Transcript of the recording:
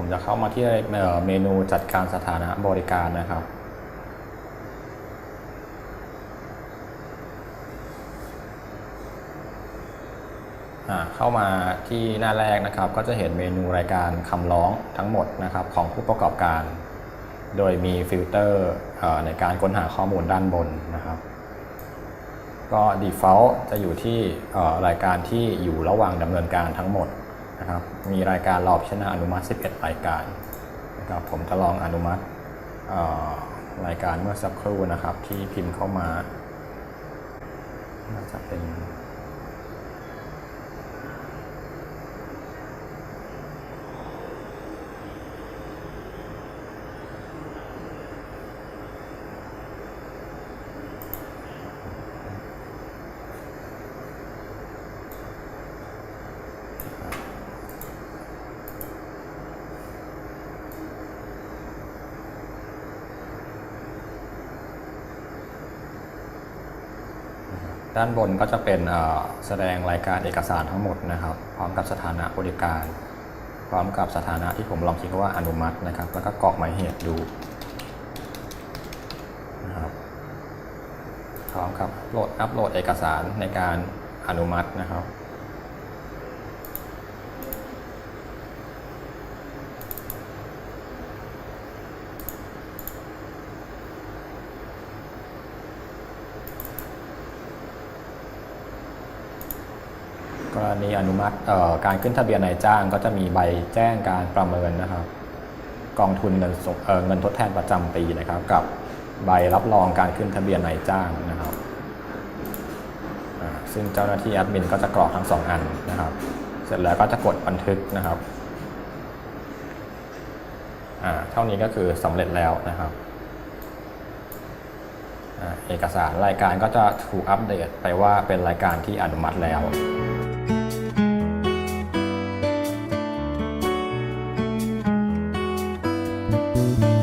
ผมจะเข้ามาที่เมนูจัดการสถานะบริการนะครับ เข้ามาที่หน้าแรกนะครับ ก็จะเห็นเมนูรายการคำร้องทั้งหมดนะครับของผู้ประกอบการ โดยมีฟิลเตอร์ในการค้นหาข้อมูลด้านบนนะครับก็ default จะอยู่ที่รายการที่อยู่ระหว่างดำเนินการทั้งหมด นะครับ มีรายการรอบชนะอนุมัติ 11 รายการนะครับ ผมจะลองอนุมัติรายการเมื่อสักครู่นะครับที่พิมพ์เข้ามา น่าจะเป็น ด้านบนก็จะเป็นแสดงรายการเอกสารทั้งหมดนะครับ พร้อมกับสถานะบริการ พร้อมกับสถานะที่ผมลองคิดว่าอนุมัตินะครับ แล้วก็กรอกหมายเหตุดูนะครับพร้อมกับโหลดอัปโหลดเอกสารในการอนุมัตินะครับ กรณีอนุมัติการขึ้นทะเบียนนายจ้างก็จะมีใบแจ้งการประเมินนะครับ กองทุนเงินเเงินทดแทนประจำปีนะครับ กับใบรับรองการขึ้นทะเบียนนายจ้างนะครับ ซึ่งเจ้าหน้าที่แอดมินก็จะกรอกทั้งสองอันนะครับ เสร็จแล้วก็จะกดบันทึกนะครับอ่าเท่านี้ก็คือสำเร็จแล้วนะครับอเอกสารรายการก็จะถูกอัปเดตไปว่าเป็นรายการที่อนุมัติแล้ว เ